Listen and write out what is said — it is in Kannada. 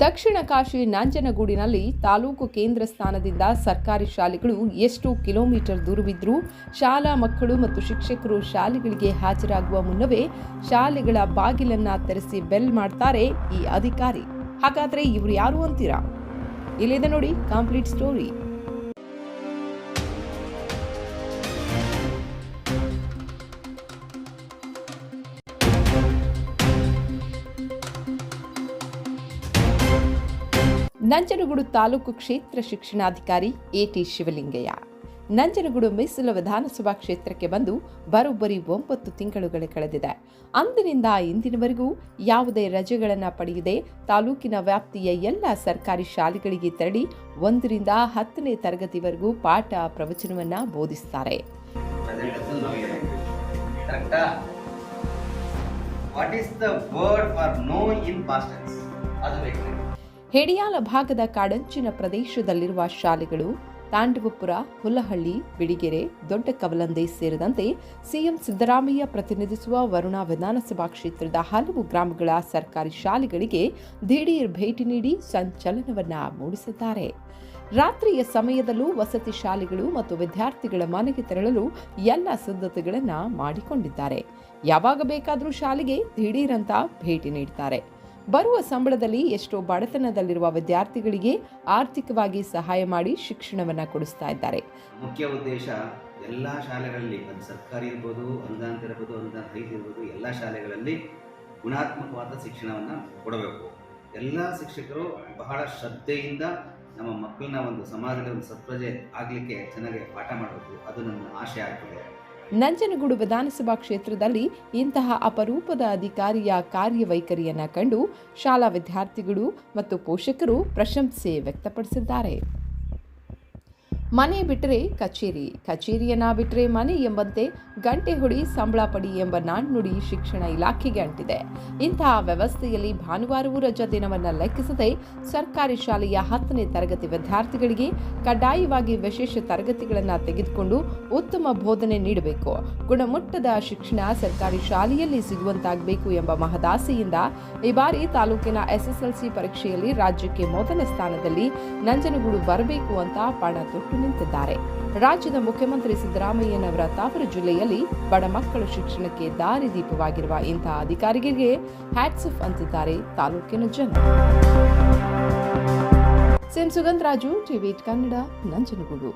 ದಕ್ಷಿಣ ಕಾಶಿ ನಂಜನಗೂಡಿನಲ್ಲಿ ತಾಲೂಕು ಕೇಂದ್ರ ಸ್ಥಾನದಿಂದ ಸರ್ಕಾರಿ ಶಾಲೆಗಳು ಎಷ್ಟು ಕಿಲೋಮೀಟರ್ ದೂರವಿದ್ರೂ ಶಾಲಾ ಮಕ್ಕಳು ಮತ್ತು ಶಿಕ್ಷಕರು ಶಾಲೆಗಳಿಗೆ ಹಾಜರಾಗುವ ಮುನ್ನವೇ ಶಾಲೆಗಳ ಬಾಗಿಲನ್ನ ತೆರೆಸಿ ಬೆಲ್ ಮಾಡ್ತಾರೆ ಈ ಅಧಿಕಾರಿ. ಹಾಗಾದ್ರೆ ಇವರು ಯಾರು ಅಂತೀರಾ? ಇಲ್ಲಿದೆ ನೋಡಿ ಕಂಪ್ಲೀಟ್ ಸ್ಟೋರಿ ನಂಜನಗೂಡು ತಾಲೂಕು ಕ್ಷೇತ್ರ ಶಿಕ್ಷಣಾಧಿಕಾರಿ ಎಟಿ ಶಿವಲಿಂಗಯ್ಯ. ನಂಜನಗೂಡು ಮೀಸಲು ವಿಧಾನಸಭಾ ಕ್ಷೇತ್ರಕ್ಕೆ ಬಂದು ಬರೋಬ್ಬರಿ ಒಂಬತ್ತು ತಿಂಗಳುಗಳೇ ಕಳೆದಿದೆ. ಅಂದಿನಿಂದ ಇಂದಿನವರೆಗೂ ಯಾವುದೇ ರಜೆಗಳನ್ನು ಪಡೆಯದೆ ತಾಲೂಕಿನ ವ್ಯಾಪ್ತಿಯ ಎಲ್ಲ ಸರ್ಕಾರಿ ಶಾಲೆಗಳಿಗೆ ತೆರಳಿ ಒಂದರಿಂದ ಹತ್ತನೇ ತರಗತಿವರೆಗೂ ಪಾಠ ಪ್ರವಚನವನ್ನು ಬೋಧಿಸ್ತಾರೆ. What is the word for no in ಅದು. ಹೆಡಿಯಾಲ ಭಾಗದ ಕಾಡಂಚಿನ ಪ್ರದೇಶದಲ್ಲಿರುವ ಶಾಲೆಗಳು ತಾಂಡವಪುರ ಹುಲ್ಲಹಳ್ಳಿ ಬಿಡಿಗೆರೆ ದೊಡ್ಡ ಕವಲಂದೆ ಸೇರಿದಂತೆ ಸಿಎಂ ಸಿದ್ದರಾಮಯ್ಯ ಪ್ರತಿನಿಧಿಸುವ ವರುಣಾ ವಿಧಾನಸಭಾ ಕ್ಷೇತ್ರದ ಹಲವು ಗ್ರಾಮಗಳ ಸರ್ಕಾರಿ ಶಾಲೆಗಳಿಗೆ ದಿಢೀರ್ ಭೇಟಿ ನೀಡಿ ಸಂಚಲನವನ್ನ ಮೂಡಿಸಿದ್ದಾರೆ. ರಾತ್ರಿಯ ಸಮಯದಲ್ಲೂ ವಸತಿ ಶಾಲೆಗಳು ಮತ್ತು ವಿದ್ಯಾರ್ಥಿಗಳ ಮನೆಗೆ ತೆರಳಲು ಎಲ್ಲ ಸಿದ್ಧತೆಗಳನ್ನು ಮಾಡಿಕೊಂಡಿದ್ದಾರೆ. ಯಾವಾಗ ಬೇಕಾದರೂ ಶಾಲೆಗೆ ದಿಢೀರಂತ ಭೇಟಿ ನೀಡ್ತಾರೆ. ಬರುವ ಸಂಬಳದಲ್ಲಿ ಎಷ್ಟೋ ಬಡತನದಲ್ಲಿರುವ ವಿದ್ಯಾರ್ಥಿಗಳಿಗೆ ಆರ್ಥಿಕವಾಗಿ ಸಹಾಯ ಮಾಡಿ ಶಿಕ್ಷಣವನ್ನು ಕೊಡಿಸ್ತಾ ಇದ್ದಾರೆ. ಮುಖ್ಯ ಉದ್ದೇಶ ಎಲ್ಲ ಶಾಲೆಗಳಲ್ಲಿ ಅದು ಸರ್ಕಾರಿ ಇರ್ಬೋದು ಅನುದಾನ ಇರ್ಬೋದು ಅನುದಾನ ರೈತ ಇರ್ಬೋದು, ಎಲ್ಲ ಶಾಲೆಗಳಲ್ಲಿ ಗುಣಾತ್ಮಕವಾದ ಶಿಕ್ಷಣವನ್ನು ಕೊಡಬೇಕು. ಎಲ್ಲ ಶಿಕ್ಷಕರು ಬಹಳ ಶ್ರದ್ಧೆಯಿಂದ ನಮ್ಮ ಮಕ್ಕಳನ್ನ ಒಂದು ಸಮಾಜದಲ್ಲಿ ಒಂದು ಸತ್ಪ್ರಜೆ ಆಗಲಿಕ್ಕೆ ಚೆನ್ನಾಗಿ ಪಾಠ ಮಾಡಬೇಕು. ಅದು ನನ್ನ ಆಶೆ ಆಗ್ತದೆ. ನಂಜನಗೂಡು ವಿಧಾನಸಭಾ ಕ್ಷೇತ್ರದಲ್ಲಿ ಇಂತಹ ಅಪರೂಪದ ಅಧಿಕಾರಿಯ ಕಾರ್ಯವೈಖರಿಯನ್ನು ಕಂಡು ಶಾಲಾ ವಿದ್ಯಾರ್ಥಿಗಳು ಮತ್ತು ಪೋಷಕರು ಪ್ರಶಂಸೆ ವ್ಯಕ್ತಪಡಿಸಿದ್ದಾರೆ. ಮನೆ ಬಿಟ್ಟರೆ ಕಚೇರಿ, ಕಚೇರಿಯನ್ನ ಬಿಟ್ಟರೆ ಮನೆ ಎಂಬಂತೆ ಗಂಟೆ ಹೊಡಿ ಸಂಬಳ ಪಡಿ ಎಂಬ ನಾಣ್ಣುಡಿ ಶಿಕ್ಷಣ ಇಲಾಖೆಗೆ ಅಂಟಿದೆ. ಇಂತಹ ವ್ಯವಸ್ಥೆಯಲ್ಲಿ ಭಾನುವಾರವೂ ರಜಾ ದಿನವನ್ನು ಲೆಕ್ಕಿಸದೆ ಸರ್ಕಾರಿ ಶಾಲೆಯ ಹತ್ತನೇ ತರಗತಿ ವಿದ್ಯಾರ್ಥಿಗಳಿಗೆ ಕಡ್ಡಾಯವಾಗಿ ವಿಶೇಷ ತರಗತಿಗಳನ್ನು ತೆಗೆದುಕೊಂಡು ಉತ್ತಮ ಬೋಧನೆ ನೀಡಬೇಕು. ಗುಣಮಟ್ಟದ ಶಿಕ್ಷಣ ಸರ್ಕಾರಿ ಶಾಲೆಯಲ್ಲಿ ಸಿಗುವಂತಾಗಬೇಕು ಎಂಬ ಮಹದಾಸೆಯಿಂದ ಈ ಬಾರಿ ತಾಲೂಕಿನ ಎಸ್ಎಸ್ಎಲ್ಸಿ ಪರೀಕ್ಷೆಯಲ್ಲಿ ರಾಜ್ಯಕ್ಕೆ ಮೊದಲ ಸ್ಥಾನದಲ್ಲಿ ನಂಜನಗೂಡು ಬರಬೇಕು ಅಂತ ಪಣ ತೊಟ್ಟು ನಿಂತಿದ್ದಾರೆ. ರಾಜ್ಯದ ಮುಖ್ಯಮಂತ್ರಿ ಸಿದ್ದರಾಮಯ್ಯನವರ ತಾವರ ಜಿಲ್ಲೆಯಲ್ಲಿ ಬಡ ಮಕ್ಕಳ ಶಿಕ್ಷಣಕ್ಕೆ ದಾರಿದೀಪವಾಗಿರುವ ಇಂತಹ ಅಧಿಕಾರಿಗಳಿಗೆ ಹ್ಯಾಟ್ಸ್ ಆಫ್ ಅಂತಿದ್ದಾರೆ ತಾಲೂಕಿನ ಜನ. CM Sugandharaju TV Kannada, Nanjangud.